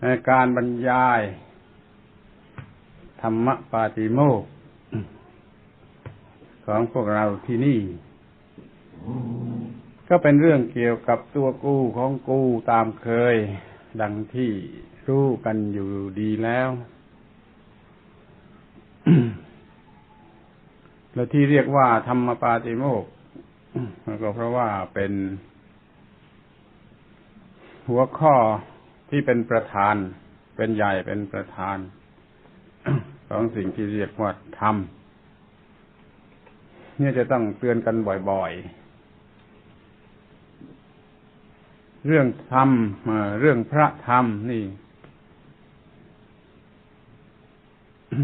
ในการบรรยาย ธรรมปาติโมกของพวกเราที่นี่ ก็เป็นเรื่องเกี่ยวกับตัวกู้ของกู้ตามเคย ดังที่รู้กันอยู่ดีแล้ว แล้วที่เรียกว่าธรรมปาติโมกก็เพราะว่าเป็น หัวข้อที่เป็นประธาน เป็นใหญ่เป็นประธาน ของสิ่งที่เรียกว่าธรรมเนี่ยจะต้องเตือนกันบ่อยๆ เรื่องธรรมเรื่องพระธรรมนี่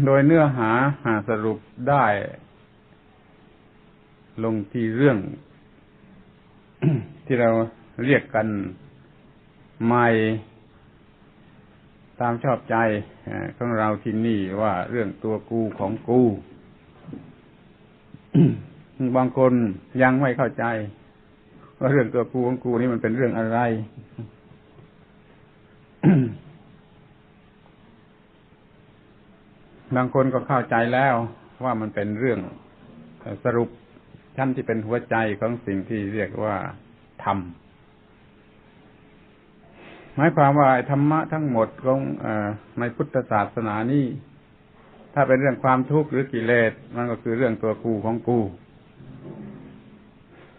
โดยเนื้อหาหาสรุปได้ ลงที่เรื่องที่เราเรียกกัน ใหม่ตามชอบใจของเราที่นี่ว่าเรื่องตัวกูของกูบางคนยังไม่เข้าใจ ว่าเรื่องตัวกูของกูนี่มันเป็นเรื่องอะไรบางคนก็เข้าใจแล้วว่ามันเป็นเรื่องสรุปชั้นที่เป็นหัวใจของสิ่งที่เรียกว่าธรรม หมายความว่าธรรมะทั้งหมดของอในพุทธศาสนานี้ถ้าเป็นเรื่องความทุกข์หรือกิเลสมันก็คือเรื่องตัวกูของกู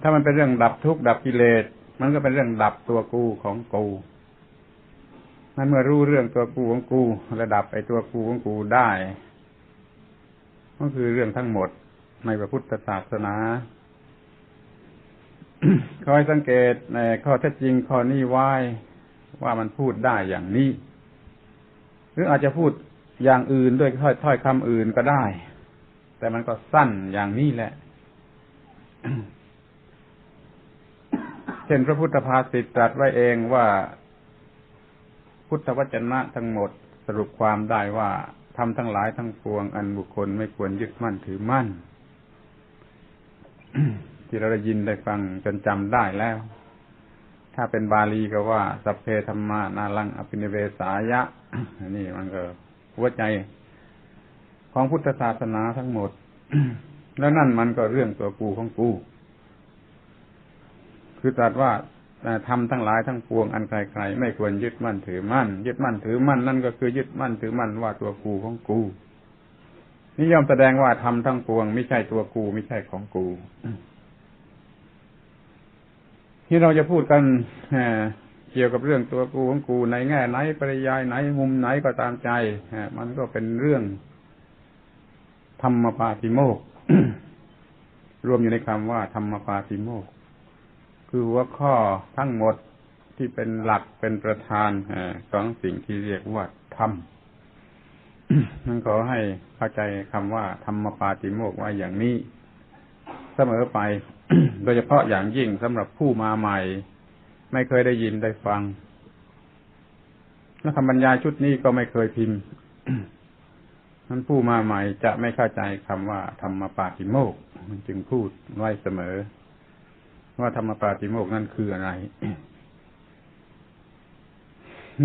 ถ้ามันเป็นเรื่องดับทุกข์ดับกิเลสมันก็เป็นเรื่องดับตัวกูของกูนั้นเมื่อรู้เรื่องตัวกูของกู ระดับไอ้ตัวกูของกูได้ ก็คือเรื่องทั้งหมดในพระพุทธศาสนาคอยสังเกตในข้อเท็จจริงข้อนี้ไว้ ว่ามันพูดได้อย่างนี้ หรืออาจจะพูดอย่างอื่นด้วยถ้อยถ้อยคำอื่นก็ได้ แต่มันก็สั้นอย่างนี้แหละ เช่นพระพุทธภาษิตตรัสไว้เองว่าพุทธวจนะทั้งหมดสรุปความได้ว่าทำทั้งหลายทั้งปวง อันบุคคลไม่ควรยึดมั่นถือมั่น ที่เราได้ยินได้ฟังจนจำได้แล้ว ถ้าเป็นบาลีก็ว่า สัพเพธรรมานาลังอภินิเวสายะ นี่มันก็หัวใจของพุทธศาสนาทั้งหมด แล้วนั่นมันก็เรื่องตัวกูของกู คือตรัสว่าทำทั้งหลายทั้งปวงอันใครๆไม่ควรยึดมั่นถือมั่น ยึดมั่นถือมั่นนั่นก็คือยึดมั่นถือมั่นว่าตัวกูของกูนี่ยอมแสดงว่าทำทั้งปวง ไม่ใช่ตัวกูไม่ใช่ของกู ที่เราจะพูดกันเกี่ยวกับเรื่องตัวกูของกูในแง่ไหนปริยายไหนมุมไหนก็ตามใจมันก็เป็นเรื่อง ธรรมปาติโมกรวมอยู่ในคำว่า ธรรมปาติโมกคือหัวข้อทั้งหมดที่เป็นหลักเป็นประธานของสิ่งที่เรียกว่าธรรมนั่นขอให้เข้าใจคำว่า ธรรมปาติโมกไว่าอย่างนี้ เสมอไปโดยเฉพาะอย่างยิ่งสำหรับผู้มาใหม่ ไม่เคยได้ยินได้ฟังและคำบรรยายชุดนี้ก็ไม่เคยพิมพ์นั้นผู้มาใหม่จะไม่เข้าใจคำว่าธรรมปาติโมกมันจึงพูดไว้เสมอ ว่าธรรมปาติโมกนั่นคืออะไร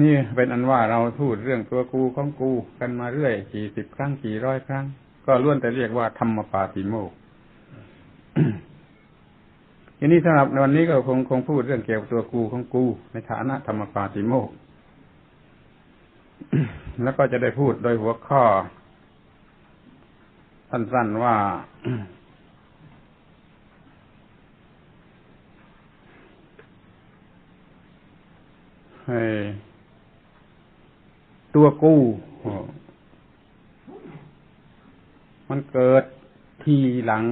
นี่เป็นอันว่าเราพูดเรื่องตัวกูของกูกันมาเรื่อยกี่สิบครั้งกี่ร้อยครั้ง ก็ล้วนแต่เรียกว่าธรรมปาติโมก ทีนี้สำหรับวันนี้ก็คงคงพูดเรื่องเกี่ยวกับตัวกูของกู ในฐานะธรรมปาติโมกแล้วก็จะได้พูดโดยหัวข้อ สั้นๆว่า ให้ตัวกู มันเกิดทีหลัง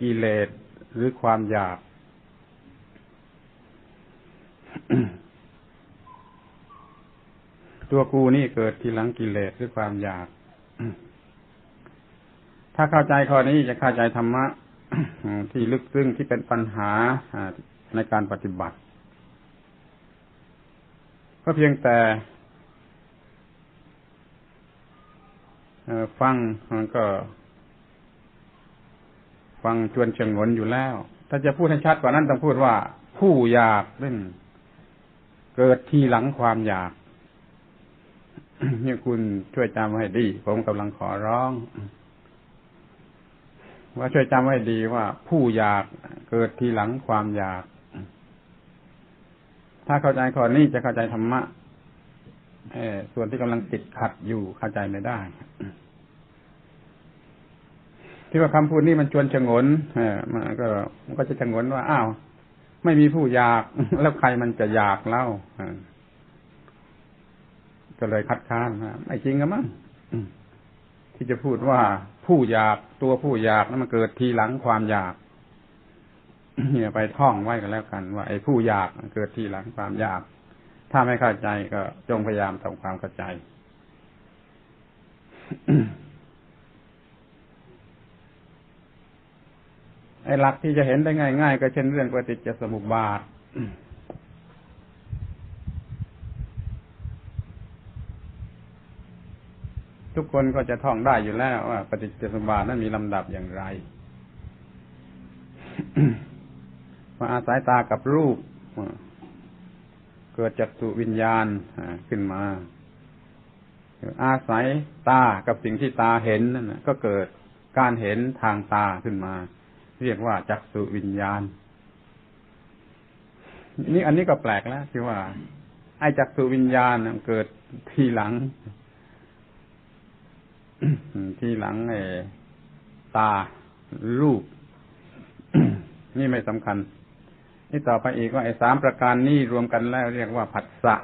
กิเลส หรือความอยาก ตัวกูนี่เกิดทีหลังกิเลสหรือความอยาก ถ้าเข้าใจข้อนี้จะเข้าใจธรรมะที่ลึกซึ้งที่เป็นปัญหาในการปฏิบัติ ก็เพียงแต่ฟังมันก็ ฟังชวนเชิงหนอยู่แล้ว ถ้าจะพูดให้ชัดกว่านั้นต้องพูดว่า ผู้อยากเล่นเกิดทีหลังความอยากนี่คุณช่วยจำให้ดี ผมกำลังขอร้อง ว่าช่วยจำให้ดีว่า ผู้อยากเกิดทีหลังความอยาก ถ้าเข้าใจข้อนี้จะเข้าใจธรรมะส่วนที่กำลังติดขัดอยู่เข้าใจไม่ได้ ที่ว่าคำพูดนี้มันชวนชงนมันก็มันก็จะชงนว่า อ้าว ไม่มีผู้อยาก แล้วใครมันจะอยากเล่าก็เลยคัดค้านไม่จริงกันมั้งที่จะพูดว่าผู้อยากตัวผู้อยากนั้นมันเกิดทีหลังความอยากเนี่ยไปท่องไว้กันแล้วกัน ว่าไอ้ผู้อยากเกิดทีหลังความอยาก ถ้าไม่เข้าใจก็จงพยายามทำความเข้าใจ ไอ้หลักที่จะเห็นได้ง่าย ๆ ก็เช่นเรื่องปฏิจจสมุปบาททุกคนก็จะท่องได้อยู่แล้วว่าปฏิจจสมุปบาทนั้นมีลำดับอย่างไร มาอาศัยตากับรูป เกิดจักสุวิญญาณขึ้นมา อาศัยตากับสิ่งที่ตาเห็นนั่นก็เกิดการเห็นทางตาขึ้นมา เรียกว่าจักสุวิญญาณ นี่อันนี้ก็แปลกแล้วที่ว่า ไอ้จักสุวิญญาณเกิดทีหลัง ทีหลังไอ้ตาลูกนี่ไม่สำคัญ นี่ต่อไปอีกว่าไอ้สามประการนี้รวมกันแล้วเรียกว่าผัสสะ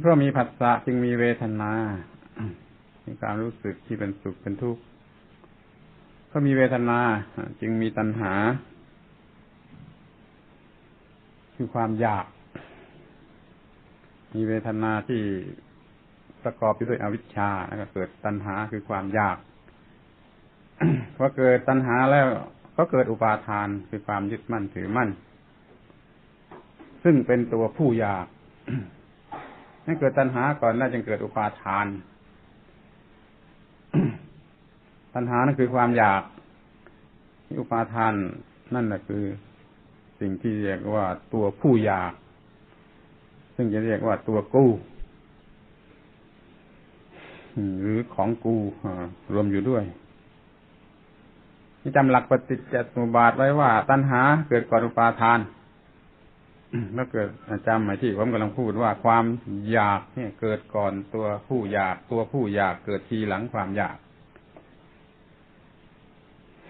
เพราะมีผัสสะจึงมีเวทนามีการรู้สึกที่เป็นสุขเป็นทุกข์ เพรามีเวทนาจึงมีตัณหา คือความอยาก มีเวทนาที่ประกอบไปด้วยอวิชชาแล้วก็เกิดตัณหาคือความอยากพอเกิดตัณหาแล้วก็เกิดอุปาทานคือความยึดมั่นถือมั่น ซึ่งเป็นตัวผู้อยากนั่นเกิดตัณหาก่อนแล้วจึงเกิดอุปาทาน ตัณหานั่นคือความอยากอุปาทานนั่นแหละคือ สิ่งที่เรียกว่าตัวผู้อยาก ซึ่งจะเรียกว่าตัวกู้หรือของกูรวมอยู่ด้วยนี่จำหลักปฏิจจสมุปบาทไว้ว่า ตัณหาเกิดก่อนอุปาทานแล้วเกิดจำหมายที่ผมกำลังพูดว่าความอยากเนี่ยเกิดก่อนตัวผู้อยาก ตัวผู้อยากเกิดทีหลังความอยาก